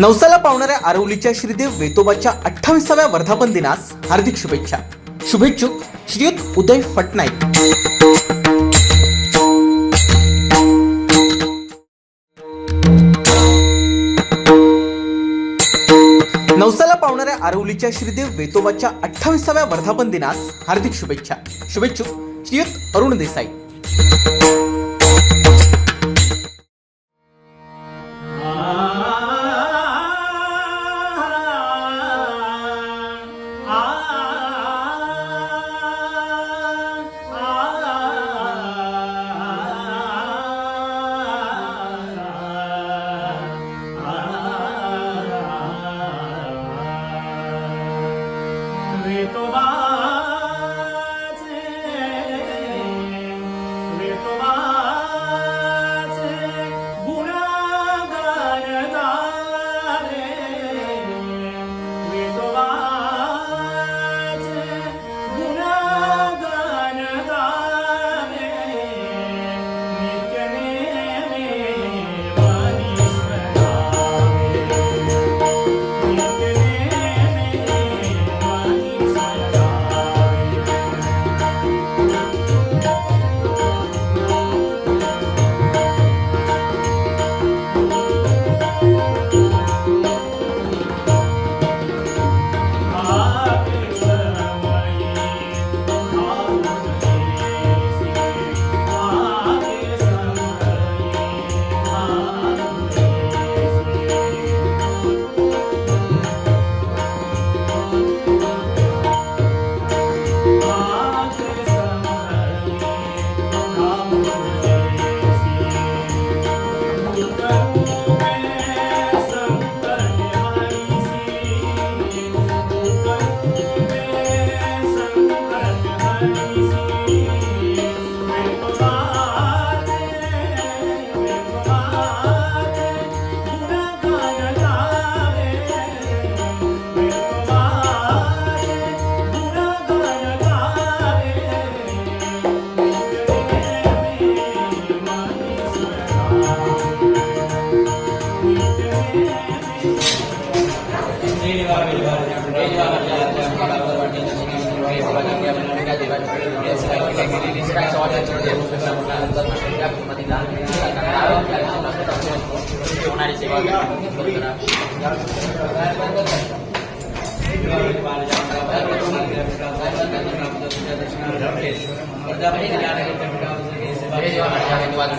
नवसाला पावणाऱ्या आरवलीच्या श्रीदेव वेतोबाच्या अठ्ठावीसाव्या वर्धापन दिनास हार्दिक शुभेच्छा. शुभेच्छुक श्रीयुत उदय फटनाईक नवसाला पावणाऱ्या आरवलीच्या श्रीदेव वेतोबाच्या अठ्ठावीसाव्या वर्धापन दिनास हार्दिक शुभेच्छा. शुभेच्छुक श्रीयुत अरुण देसाई.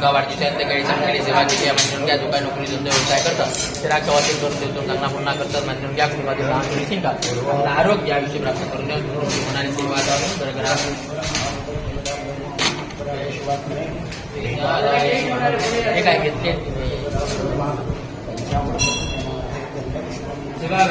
वाढतीच्या काही चांगली सेवा केली आहे म्हणजे त्या दुकान नोकरी धंदे व्यवसाय करतात त्याला कवाचे करून देतो चांगला पुन्हा करतात म्हणजे त्या कुटुंबातील लहान मुली शिकतात आपलं आरोग्य आयुष्य प्राप्त करून होणारी सेवा तर करा हे काय घेतले? सेवा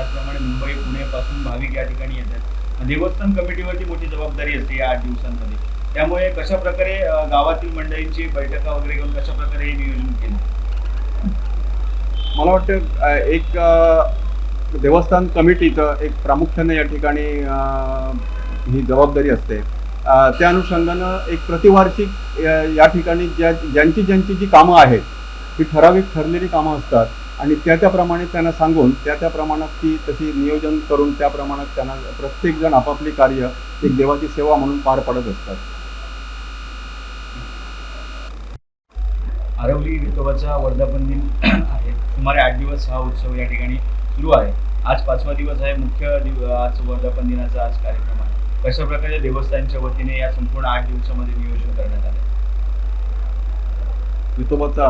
त्याचप्रमाणे मुंबई पुणेपासून भाविक या ठिकाणी येतात. देवस्थान कमिटीवरती मोठी जबाबदारी असते या आठ दिवसांमध्ये. त्यामुळे कशा प्रकारे गावातील मंडळींची बैठका वगैरे घेऊन कशा प्रकारे हे नियोजन केलं? मला वाटतं एक देवस्थान कमिटीचं एक प्रामुख्याने या ठिकाणी ही जबाबदारी असते. त्या अनुषंगानं एक प्रतिवार्षिक या ठिकाणी ज्या ज्यांची ज्यांची जी कामं आहेत ती ठराविक ठरलेली कामं असतात. आणि त्या त्याप्रमाणे त्यांना सांगून त्या त्या प्रमाणात ती तशी नियोजन करून त्या प्रमाणात त्यांना प्रत्येकजण आपापली कार्य एक देवाची सेवा म्हणून पार पडत असतात. आरवली विठोबाचा वर्धापन दिन आहे. सुमारे आठ दिवस हा उत्सव या ठिकाणी सुरू आहे. आज पाचवा दिवस आहे. मुख्य दिव आज वर्धापन दिनाचा आज कार्यक्रम आहे. कशा प्रकारे देवस्थानच्या वतीने या संपूर्ण आठ दिवसामध्ये नियोजन करण्यात आलं? विठोबाचा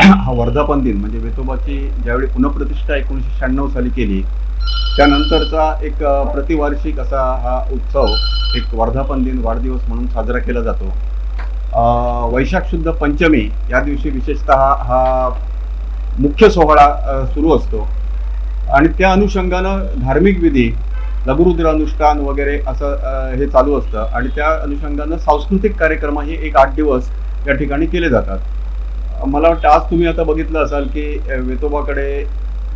हा वर्धापन दिन म्हणजे वेतोबाची ज्यावेळी पुनप्रतिष्ठा एकोणीसशे शहाण्णव साली केली त्यानंतरचा एक प्रतिवार्षिक असा हा उत्सव एक वर्धापन दिन वाढदिवस म्हणून साजरा केला जातो. वैशाख शुद्ध पंचमी या दिवशी विशेषतः हा मुख्य सोहळा सुरू असतो. आणि त्या अनुषंगानं धार्मिक विधी लघुरुद्र अनुष्ठान वगैरे असं हे चालू असतं. आणि त्या अनुषंगानं सांस्कृतिक कार्यक्रम हे एक आठ दिवस या ठिकाणी केले जातात. मला वाटतं आज तुम्ही आता बघितलं असाल की वेतोबाकडे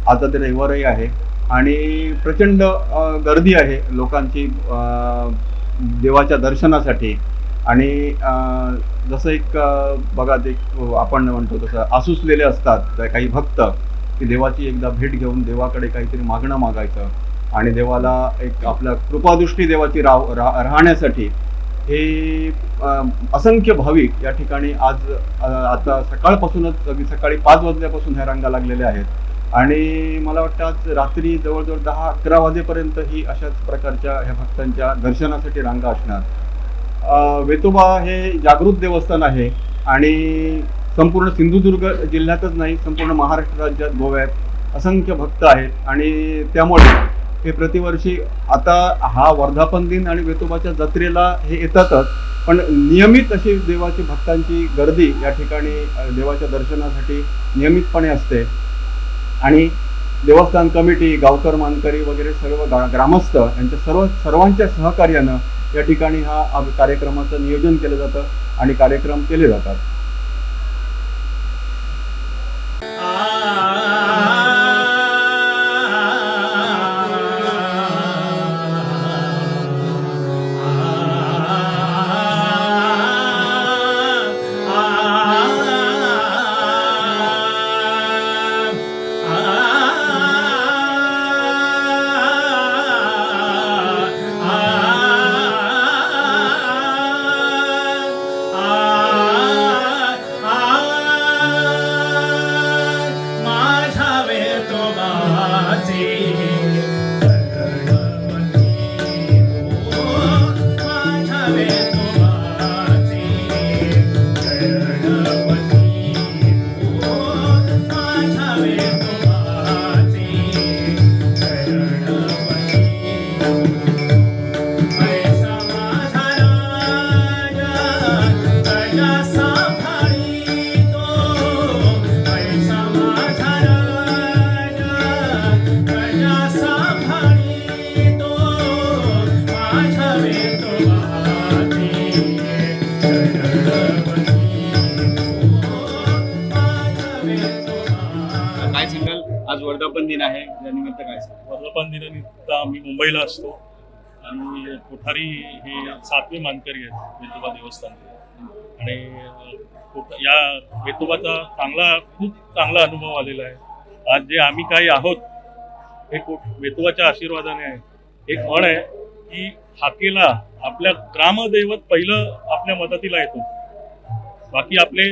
आता ते रविवारही आहे आणि प्रचंड गर्दी आहे लोकांची देवाच्या दर्शनासाठी. आणि जसं एक बघा ते एक आपण म्हणतो तसं आसुसलेले असतात काही भक्त की देवाची एकदा भेट घेऊन देवाकडे काहीतरी मागणं मागायचं आणि देवाला एक आपल्या कृपादृष्टी देवाची राह रा- राहण्यासाठी हे असंख्य भाविक या ठिकाणी आज आता सकाळपासूनच अगदी सकाळी पाच वाजल्यापासून ह्या रांगा लागलेल्या आहेत. आणि मला वाटतं आज रात्री जवळजवळ दहा अकरा वाजेपर्यंत ही अशाच प्रकारच्या ह्या भक्तांच्या दर्शनासाठी रांगा असणार. वेतोबा हे जागृत देवस्थान आहे आणि संपूर्ण सिंधुदुर्ग जिल्ह्यातच नाही संपूर्ण महाराष्ट्र राज्यात गोव्यात असंख्य भक्त आहेत. आणि त्यामुळे हे प्रतिवर्षी आता हा वर्धापन दिन आणि वेतोबाच्या जत्रेला हे येतातच. पण नियमित अशी देवाची भक्तांची गर्दी या ठिकाणी देवाच्या दर्शनासाठी नियमितपणे असते. आणि देवस्थान कमिटी गावकर मानकरी वगैरे सर्व ग्रामस्थ यांच्या सर्व सर्वांच्या सहकार्यानं या ठिकाणी हा कार्यक्रमाचं नियोजन केलं जातं आणि कार्यक्रम केले जातात. वर्धापन दिन आहे त्यानिमित्त काय वर्धापन दिनानिमित्त आम्ही मुंबईला असतो आणि कोठारी हे सातवे मानकरी आहेत वेतोबा देवस्थान. आणि या वेतोबाचा चांगला खूप चांगला अनुभव आलेला आहे. आज जे आम्ही काही आहोत हे कोट वेतोबाच्या आशीर्वादाने आहे. एक म्हण आहे की हाकेला आपल्या ग्रामदैवत पहिलं आपल्या मदतीला येतो. बाकी आपले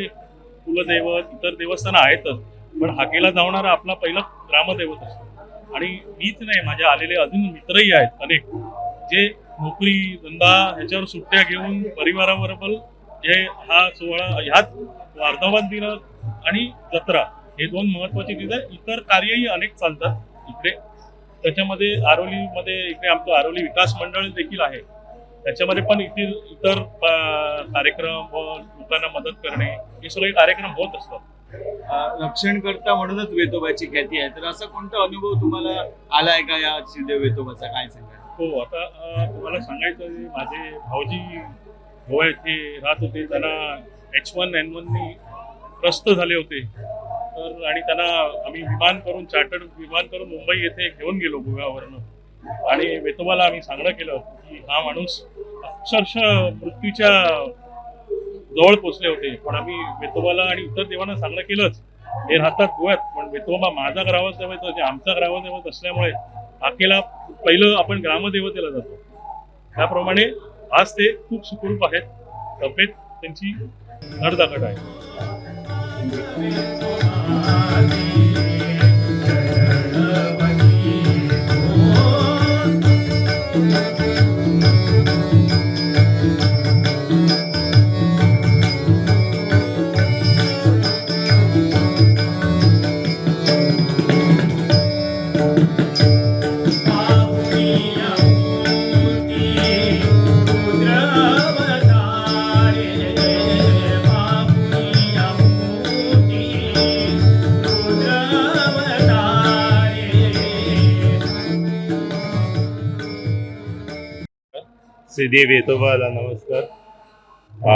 कुलदैवत इतर देवस्थानं आहेतच. पण हाकेला जावणारा आपला पहिला ग्रामदैवत असतो. आणि मीच नाही माझ्या आलेले अजून मित्रही आहेत अनेक जे नोकरी धंदा ह्याच्यावर सुट्ट्या घेऊन परिवाराबरोबर हे हा सोहळा ह्याच वार्धावान दिन आणि जत्रा हे दोन महत्त्वाचे दिवस इतर कार्यही अनेक चालतात. इकडे त्याच्यामध्ये आरोलीमध्ये इकडे आमचं आरोली विकास मंडळ देखील आहे. त्याच्यामध्ये पण इथे इतर कार्यक्रम व लोकांना मदत करणे हे सगळे कार्यक्रम होत असतात. रक्षणकर्ता म्हणूनच वेतोबाची ख्याती आहे. तर असा कोणता अनुभव तुम्हाला आलाय का या श्रीदेव वेतोबाचा? काय सांगा हो आता तुम्हाला सांगायचं माझे भाऊजी गोवा येथे राहत होते. त्यांना एच वन एन वननी त्रस्त झाले होते. तर आणि त्यांना आम्ही विमान करून चार्टर्ड विमान करून मुंबई येथे घेऊन गेलो गोव्यावरनं. आणि वेतोबाला आम्ही सांगणं केलं की हा माणूस अक्षरशः मृत्यूच्या जवळ पोचले होते. पण आम्ही वेतोबाला आणि इतर देवांना सांगणं केलंच. हे राहतात गोव्यात पण वेतोबा माझा ग्रामदैवत म्हणजे आमचा ग्रामदैवत असल्यामुळे आखेला पहिलं आपण ग्रामदेवतेला जातो. त्याप्रमाणे आज ते खूप सुखरूप आहेत. तब्येत त्यांची धडधाकट आहे. श्रीदेव वेतोबाला नमस्कार. आ,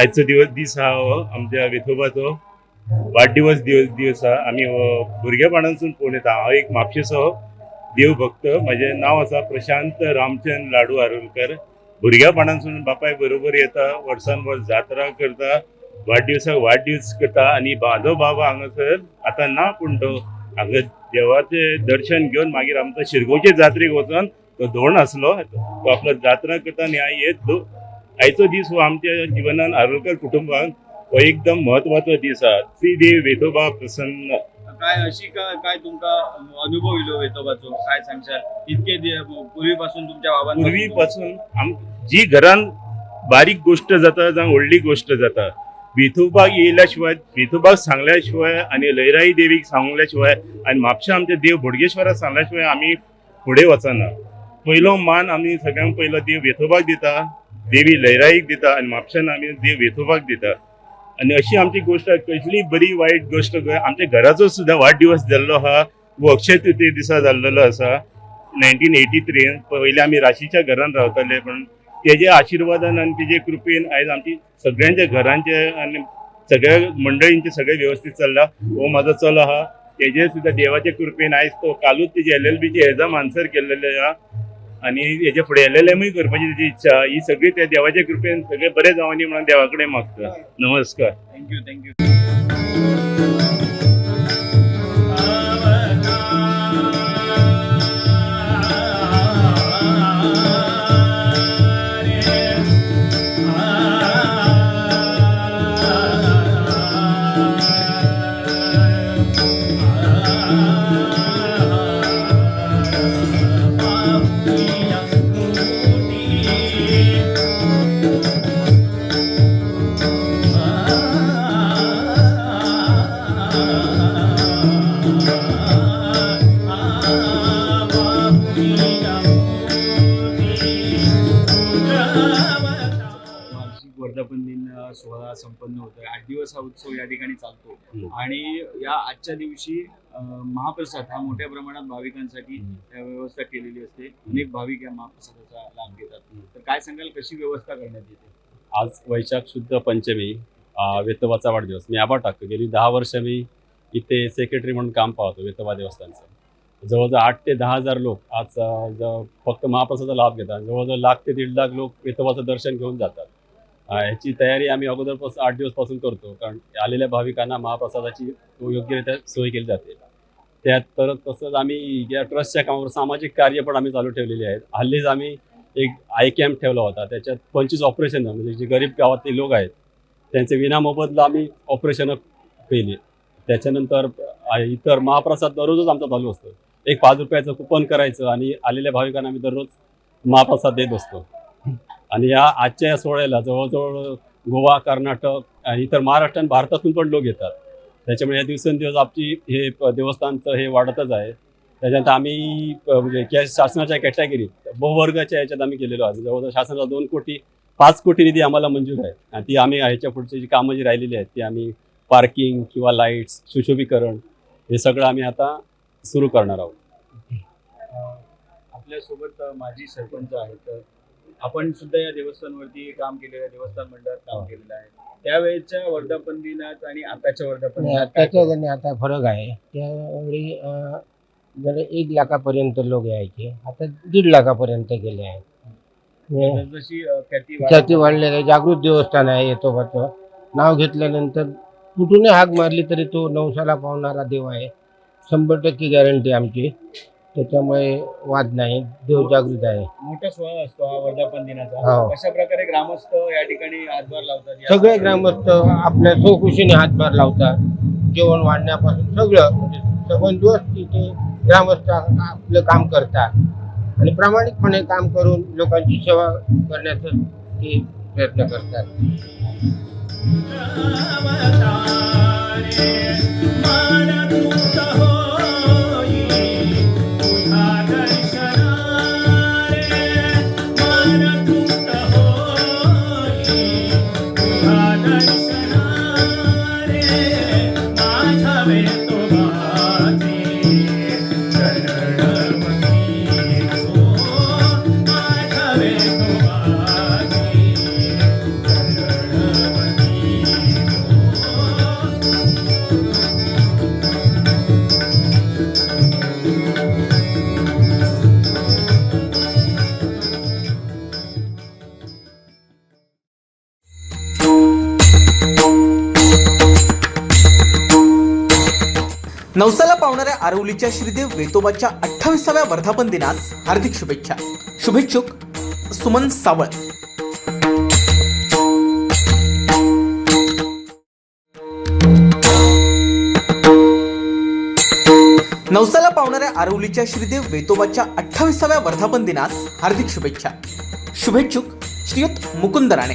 आजचो दिवस दीस हा हो आमच्या वेतोबाचो वाडदिवस दिवस दिवस हा. आमी भुरगेपणानसून भुरगेपणासून पळोवन येता हांव एक म्हापशेचो देव भक्त म्हजें नांव आसा प्रशांत रामचंद लाडू आरोलकर भुरगेपणानसून बापाय बरोबर येता वर्सान वर्स जात्रा करता वाडदिवसाक वाडदिवस करता आनी म्हाजो बाबा हांगासर आतां ना पूण तो हांगा देवाचें दर्शन घेवन मागीर आमकां शिरगांवचे जात्रेक वचोन तो धोंड आसलो तो आपलो जात्रा करता आनी हांव हे दो आयचो दीस हो आमच्या जिवनान आरोलकर कुटुंबाक हो एकदम म्हत्वाचो दीस आहा श्री देव वेतोबा प्रसन्न. काय अशी काय तुमका अनुभव इलो वेतोबाचो? काय सांगशाल? इतके पूर्वीपासून तुमच्या बाबांपासून पूर्वीपासून आम जी घरान बारीक गोष्ट जाता जावं व्हडली गोष्ट जाता विथोबाक येयल्या शिवाय विथोबाक सांगल्या शिवाय आनी लयराई देवीक सांगल्या शिवाय आनी म्हापशा आमच्या देव बोडगेश्वराक सांगल्या शिवाय आमी फुडें वचना. पयलो मान आमी सगळ्यांक पयलो देव वेथोबाक दिता देवी लयराईक दिता आनी म्हापशान आमी देव वेथोबाक दिता. आनी अशी आमची गोश्ट कसली बरी वायट गोश्ट आमच्या घराचो सुद्दां वाडदिवस जाल्लो आहा वो अक्षय तृतीय दिसा जाल्लेलो आसा नायन्टीन एटी थ्रीन पयलीं आमी राशीच्या घरान रावताले पण तेजे आशिर्वादान आनी तेजे कृपेन आयज आमची सगळ्यांच्या घरांचे आनी सगळ्या मंडळींचे सगळे वेवस्थीत चल्ला हो म्हाजो चलो आहा तेजे सुद्दां देवाचे कृपेन आयज तो कालूच तेजे एल एल बीचे एग्जाम आन्सर केल्लेले आहा आनी हेजे फुडें एल एल एमूय करपाची तेजी इच्छा ही सगळी त्या देवाचे कृपेन सगळे बरें जावनी म्हणून देवा कडेन मागता नमस्कार थँक्यू थँक्यू आठ दिवस हा उत्सव या ठिकाणी चालतो. आणि या आजच्या दिवशी महाप्रसाद हा मोठ्या प्रमाणात भाविकांसाठी व्यवस्था केलेली असते. अनेक भाविक या महाप्रसादाचा लाभ घेतात. तर काय सांगाल कशी व्यवस्था करण्यात येते? आज वैशाख शुद्ध पंचमी वेतोबाचा वाढदिवस. मी आबा टाकतो. गेली दहा वर्ष मी इथे सेक्रेटरी म्हणून काम पाहतो वेतोबा देवस्थानचं. जवळजवळ आठ ते दहा हजार लोक आज फक्त महाप्रसादाचा लाभ घेतात. जवळजवळ लाख ते दीड लाख लोक वेतोबाचं दर्शन घेऊन जातात. ह्याची तयारी आम्ही अगोदरपासून आठ दिवसपासून करतो कारण आलेल्या भाविकांना महाप्रसादाची योग्यरित्या सोय केली जाते. त्यात परत तसंच आम्ही या ट्रस्टच्या कामावर सामाजिक कार्य पण आम्ही चालू ठेवलेले आहेत. हल्लीच आम्ही एक आय कॅम्प ठेवला होता त्याच्यात पंचवीस ऑपरेशन म्हणजे जे गरीब गावातले लोक आहेत त्यांचे विनामोबदला आम्ही ऑपरेशन केली. त्याच्यानंतर इतर महाप्रसाद दररोजच आमचा चालू असतो. एक पाच रुपयाचं कुपन करायचं आणि आलेल्या भाविकांना आम्ही दररोज महाप्रसाद देत असतो. आणि या आजच्या या सोहळ्याला जवळजवळ गोवा कर्नाटक आणि इतर महाराष्ट्र आणि भारतातून पण लोक येतात. त्याच्यामुळे या दिवसेंदिवस आमची हे प- देवस्थानचं हे वाढतच आहे. त्याच्यानंतर आम्ही प- म्हणजे कॅ- शासनाच्या कॅटेगरीत बहुवर्गाच्या याच्यात आम्ही केलेलो आहे जवळजवळ शासनाला दोन कोटी पाच कोटी निधी आम्हाला मंजूर आहे. आणि ती आम्ही ह्याच्या पुढची जी कामं जी राहिलेली आहेत ती आम्ही पार्किंग किंवा लाईट्स सुशोभीकरण हे सगळं आम्ही आता सुरू करणार आहोत. आपल्यासोबत माजी सरपंच आहेत आपण सुद्धा या देवस्थानवरती काम केलेलं आहे देवस्थान मंडळात काम केलेलं आहे. त्यावेळेच्या वर्धापन दिनात आणि आताच्या वर्धापन दिनात काय त्याच्यात आणि आता फरक आहे. त्यावेळी अं, जर एक लाखापर्यंत लोक यायचे आता दीड लाखापर्यंत गेले आहेत. म्हणजे अ, ख्याती वाढलेलं आहे जागृत देवस्थान आहे येतोबाचं नाव घेतल्यानंतर कुठूनही हाक मारली तरी तो नवसाला पावणारा देव आहे. शंभर टक्के गॅरंटी आमची. त्याच्यामुळे वाद नाही देव जागृत आहे. मोठा सोहळा असतो हा वर्धापन दिनाचा हो. कशा प्रकारे ग्रामस्थ या ठिकाणी हातभार लावतात? या सगळे ग्रामस्थ आपल्या स्वखुशीने हातभार लावतात. जेवण वाढण्यापासून सगळं म्हणजे सगळं दिवस तिथे ग्रामस्थ आपलं काम करतात. आणि प्रामाणिकपणे काम करून लोकांची सेवा करण्याचा ते प्रयत्न करतात. माझ्या आरवलीच्या श्रीदेव वेतोबाच्या अठ्ठावीसाव्या वर्धापन दिनास हार्दिक शुभेच्छा. शुभेच्छुक सुमन सावळ. नवसाला पावणाऱ्या आरवलीच्या श्रीदेव वेतोबाच्या अठ्ठावीसाव्या वर्धापन दिनास हार्दिक शुभेच्छा. शुभेच्छुक श्रीयुत मुकुंद राणे.